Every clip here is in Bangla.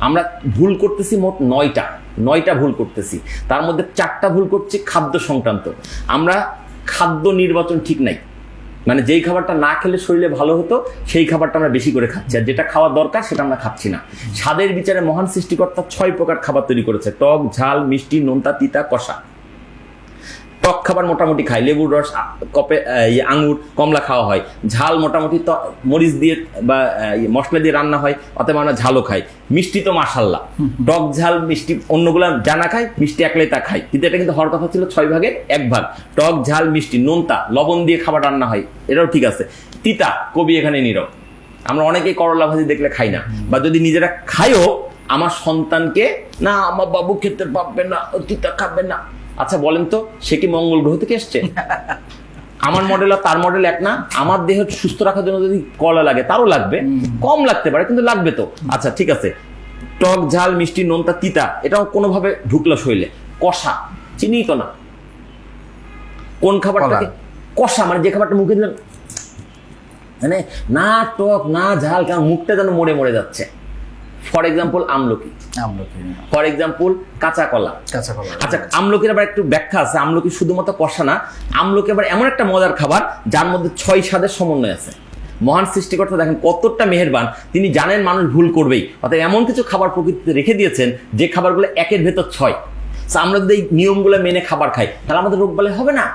আমরা ভুল করতেছি মোট নয়টা নয়টা ভুল করতেছি। তার মধ্যে চারটা ভুল করছি খাদ্য সংক্রান্ত। আমরা খাদ্য নির্বাচন ঠিক নাই। মানে যেই খাবারটা না খেলে শরীরে ভালো হতো, সেই খাবারটা আমরা বেশি করে খাচ্ছি। আর যেটা খাওয়া দরকার, সেটা আমরা খাচ্ছি না। স্বাদের বিচারে মহান সৃষ্টিকর্তা ছয় প্রকার খাবার তৈরি করেছে। টক, ঝাল, মিষ্টি, নোনতা, তিতা, কষা। টক খাবার মোটামুটি খাই লেবুর রস কপে ইয়ে, আঙুর কমলা খাওয়া হয়। ঝাল মোটামুটি তো মরিচ দিয়ে বা ইয়ে, মশলা দিয়ে রান্না হয় অতএব আমরা ঝালও খাই। মিষ্টি তো মাসাল্লাহ টক ঝাল মিষ্টি অন্যগুলা জানা খাই মিষ্টি একলাই তা খাই কিন্তু এটা কিন্তু হওয়ার কথা ছিল ছয় ভাগের এক ভাগ। টক ঝাল মিষ্টি নোনতা লবণ দিয়ে খাবার রান্না হয় এটাও ঠিক আছে। তিতা কবি এখানে নীরব। আমরা অনেকেই করলা ভাজি দেখলে খাই না। বা যদি নিজেরা খাইও আমার সন্তানকে না আমার বাবু খেতে পারবে না তিতা খাবে না। আচ্ছা বলেন তো সে কি মঙ্গল গ্রহ থেকে এসছে? আমার মডেল আর তার মডেল এক না আমার দেহ সুস্থ রাখার জন্য যদি কলা লাগে তারও লাগবে। কম লাগতে পারে কিন্তু লাগবে তো। আচ্ছা ঠিক আছে। টক ঝাল মিষ্টি নোনতা তিতা এটাও কোনোভাবে ঢুকলো শৈলে কষা চিনি তো না। কোন খাবারটাকে? কষা মানে যে খাবারটা মুখে দিলাম। মানে না টক না ঝাল কেন মুখটা যেন মরে মরে যাচ্ছে। ফর এক্সাম্পল আমলকি। আমলকি ফর এক্সাম্পল কাঁচা কলা। কাঁচা কলা আচ্ছা আমলকির আবার একটু ব্যাখ্যা আছে। আমলকি শুধুমাত্র কষা না আমলকি আবার এমন একটা মজার খাবার যার মধ্যে ছয় স্বাদের সমন্বয় আছে। মহান সৃষ্টিকর্তা দেখেন কতটা মেহেরবান। তিনি জানেন মানুষ ভুল করবেই। অর্থাৎ এমন কিছু খাবার প্রকৃতিতে রেখে দিয়েছেন যে খাবারগুলো একের ভেতর ছয়। আমরা যদি এই নিয়মগুলো মেনে খাবার খাই তাহলে আমাদের রোগ বলে হবে না?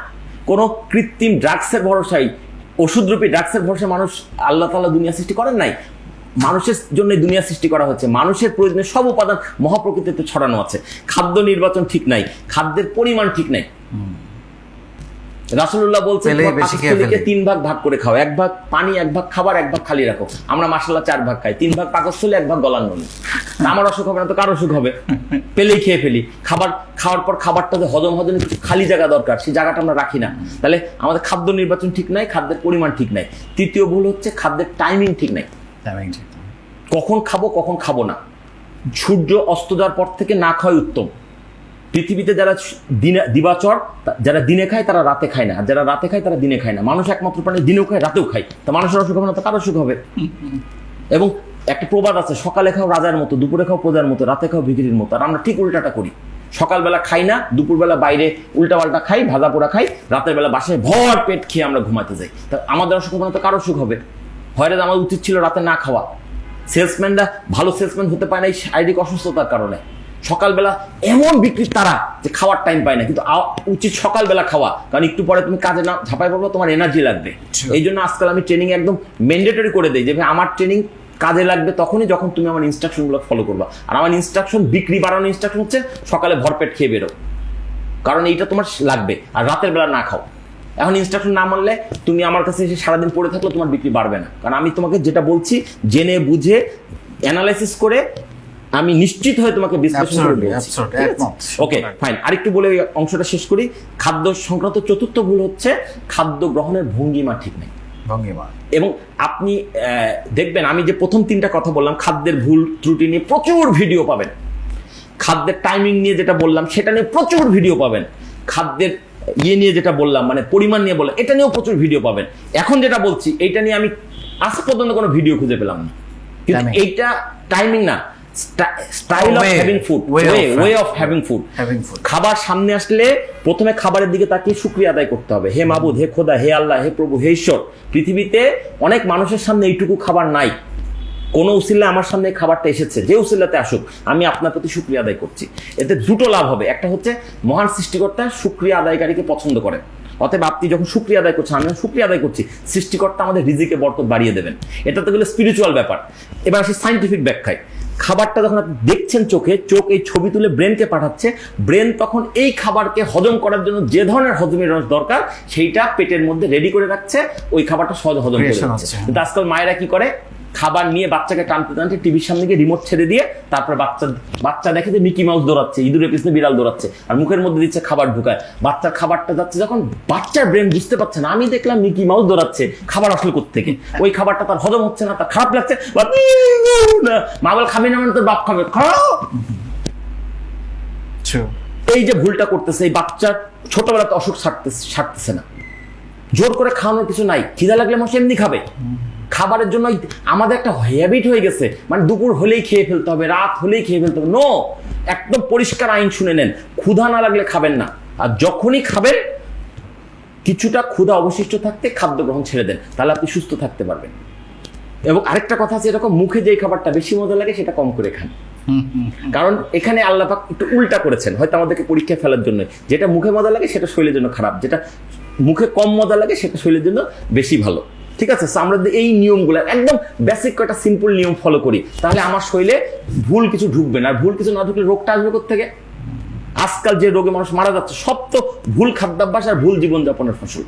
কোনো কৃত্রিম ড্রাগসের ভরসায় ওষুধরূপী ড্রাগসের ভরসায় মানুষ আল্লাহ তাআলা দুনিয়া সৃষ্টি করেন নাই? মানুষের জন্য দুনিয়া সৃষ্টি করা হচ্ছে। মানুষের প্রয়োজনে সব উপাদান মহাপ্রকৃতিতে ছড়ানো আছে। খাদ্য নির্বাচন ঠিক নাই। খাদ্যের পরিমাণ ঠিক নাই। পাকস্থলীকে ফেলে। তিন ভাগ ভাগ করে খাও। এক ভাগ পানি এক ভাগ খাবার এক ভাগ খালি রাখো। আমরা মাসাল্লাহ চার ভাগ খাই। তিন ভাগ পাকস্থলী এক ভাগ গলার নলি আমার অসুখ হবে না তো কার অসুখ হবে? পেলেই খেয়ে ফেলি। খাবার খাওয়ার পর খাবারটা যে হজম হজম খালি জায়গা দরকার সেই জায়গাটা আমরা রাখি না। তাহলে আমাদের খাদ্য নির্বাচন ঠিক নাই খাদ্যের পরিমাণ ঠিক নাই। তৃতীয় ভুল হচ্ছে খাদ্যের টাইমিং ঠিক নাই। কখন খাব কখন খাব না। সূর্য অস্ত যাওয়ার পর থেকে না খাওয়াই উত্তম। পৃথিবীতে যারা দিনে দিবাচর যারা দিনে খায়, তারা রাতে খায় না। যারা রাতে খায়, তারা দিনে খায় না। মানুষ একমাত্র প্রাণী দিনেও খায়, রাতেও খায়। তা মানুষের অসুখ হবে না, তো কারও অসুখ হবে? এবং একটা প্রবাদ আছে, সকালে খাও রাজার মতো, দুপুরে খাও প্রজার মতো, রাতে খাও ভিখিরির মতো। আর আমরা ঠিক উল্টাটা করি। সকালবেলা খাই না, দুপুরবেলা বাইরে উল্টাপাল্টা খাই, ভাজা পোড়া খাই, রাতের বেলা বাসায় ভর পেট খেয়ে আমরা ঘুমাতে যাই। তা আমাদের অসুখ হবে না, তো কারও অসুখ হবে? হয়তো আমার উচিত ছিল রাতে না খাওয়া। সেলসম্যানরা ভালো সেলসম্যান হতে পারে না এই শারীরিক অসুস্থতার কারণে। সকালবেলা এমন বিক্রির তারা যে খাওয়ার টাইম পায় না। কিন্তু উচিত সকালবেলা খাওয়া। কারণ একটু পরে তুমি কাজে না ঝাঁপাই পড়ব তোমার এনার্জি লাগবে। এই জন্য আজকাল আমি ট্রেনিং একদম ম্যান্ডেটরি করে দিই যে আমার ট্রেনিং কাজে লাগবে তখনই যখন তুমি আমার ইনস্ট্রাকশনগুলো ফলো করবা। আর আমার ইনস্ট্রাকশন বিক্রি বাড়ানোর ইনস্ট্রাকশন হচ্ছে সকালে ভরপেট খেয়ে বেরো। কারণ এইটা তোমার লাগবে। আর রাতের বেলা না খাও। এখন ইনস্ট্রাকশন না মানলে তুমি আমার কাছে এসে সারাদিন পড়ে থাকলে তোমার বিক্রি বাড়বে না। কারণ আমি তোমাকে যেটা বলছি জেনে বুঝে অ্যানালাইসিস করে আমি নিশ্চিত হয়ে তোমাকে বিশ্লেষণ করে। ওকে ফাইন আরেকটু বলে অংশটা শেষ করি। খাদ্য সংক্রান্ত চতুর্থ ভুল হচ্ছে খাদ্য গ্রহণের ভঙ্গিমা ঠিক নেই। ভঙ্গিমা। এবং আপনি দেখবেন আমি যে প্রথম তিনটা কথা বললাম খাদ্যের ভুল ত্রুটি নিয়ে প্রচুর ভিডিও পাবেন। খাদ্যের টাইমিং নিয়ে যেটা বললাম সেটা নিয়ে প্রচুর ভিডিও পাবেন। খাদ্যের ইয়ে নিয়ে যেটা বললাম মানে পরিমাণ নিয়ে বললাম এটা নিয়েও প্রচুর ভিডিও পাবেন। এখন যেটা বলছি এইটা নিয়ে আমি আজ পর্যন্ত কোনো ভিডিও খুঁজে পেলাম না। কিন্তু এইটা টাইমিং না। Style of having food way of having food খাবার সামনে আসলে প্রথমে খাবারের দিকে তাকিয়ে শুক্রিয়া আদায় করতে হবে। হে মাবুদ হে খোদা হে আল্লাহ হে প্রভু হে ঈশ্বর। পৃথিবীতে অনেক মানুষের সামনে এইটুকু খাবার নাই। কোন উসিল্লা আমার সামনে এই খাবারটা এসেছে যে উসিল্লাতে আসুক আমি আপনার প্রতি শুক্রিয়া আদায় করছি। এতে দুটো লাভ হবে। একটা হচ্ছে মহান সৃষ্টিকর্তা শুক্রিয়া আদায়কারীকে পছন্দ করেন। অতএব আপনি যখন শুক্রিয়া আদায় করছেন আমি শুক্রিয়া আদায় করছি। সৃষ্টিকর্তা আমাদের রিজিকে বরকত বাড়িয়ে দেবেন। এটা তো গেলে স্পিরিচুয়াল ব্যাপার। এবার আসি সাইন্টিফিক ব্যাখ্যায়। খাবারটা যখন আপনি দেখছেন চোখে চোখ এই ছবি তুলে ব্রেনকে পাঠাচ্ছে ব্রেন তখন এই খাবারকে হজম করার জন্য যে ধরনের হজমের রস দরকার সেইটা পেটের মধ্যে রেডি করে রাখছে ওই খাবারটা সহজ হজম করে আজকাল মায়েরা কি করে? খাবার নিয়ে বাচ্চাকে টানতে টানতে টিভির সামনে গিয়ে রিমোট ছেড়ে দিয়ে তারপর বাচ্চা বাচ্চা দেখে যে মিকি মাউস দৌড়াচ্ছে ইঁদুরের পিছনে বিড়াল দৌড়াচ্ছে আর মুখের মধ্যে দিচ্ছে খাবার ঢুকায়। বাচ্চার খাবারটা যাচ্ছে যখন বাচ্চার ব্রেন বুঝতে পারছে না আমি দেখলাম মিকি মাউস দৌড়াচ্ছে খাবার আসলে থেকে ওই খাবারটা তার হজম হচ্ছে না তার খারাপ লাগছে মা বলে খাবি না মানে তোর বাপ খাবে। খাও! এই যে ভুলটা করতেছে এই বাচ্চার ছোটবেলাতে অসুখ সারতে সারতেছে না। জোর করে খাওয়ানোর কিছু নাই খিদা লাগলে মানুষ এমনি খাবে। খাবারের জন্য আমাদের একটা হ্যাবিট হয়ে গেছে। মানে দুপুর হলেই খেয়ে ফেলতে হবে রাত হলেই খেয়ে ফেলতে হবে। নো একদম পরিষ্কার আইন শুনে নেন। ক্ষুধা না লাগলে খাবেন না। আর যখনই খাবেন কিছুটা ক্ষুধা অবশিষ্ট থাকতে খাদ্য গ্রহণ ছেড়ে দেন। তাহলে আপনি সুস্থ থাকতে পারবেন। এবং আরেকটা কথা আছে এরকম মুখে যেই খাবারটা বেশি মজা লাগে সেটা কম করে খান। কারণ এখানে আল্লাপাক একটু উল্টা করেছেন। হয়তো আমাদেরকে পরীক্ষা ফেলার জন্য যেটা মুখে মজা লাগে সেটা শরীরের জন্য খারাপ। যেটা মুখে কম মজা লাগে সেটা শরীরের জন্য বেশি ভালো। ঠিক আছে? সো আমরা এই নিয়মগুলো, একদম বেসিক কয়েকটা সিম্পল নিয়ম ফলো করি। তাহলে আমার শরীরে ভুল কিছু ঢুকবে না। ভুল কিছু না ঢুকলে রোগটা আসবে থেকে আজকাল যে রোগে মানুষ মারা যাচ্ছে, সব তো ভুল খাদ্যাভ্যাস আর ভুল জীবনযাপনের ফসল।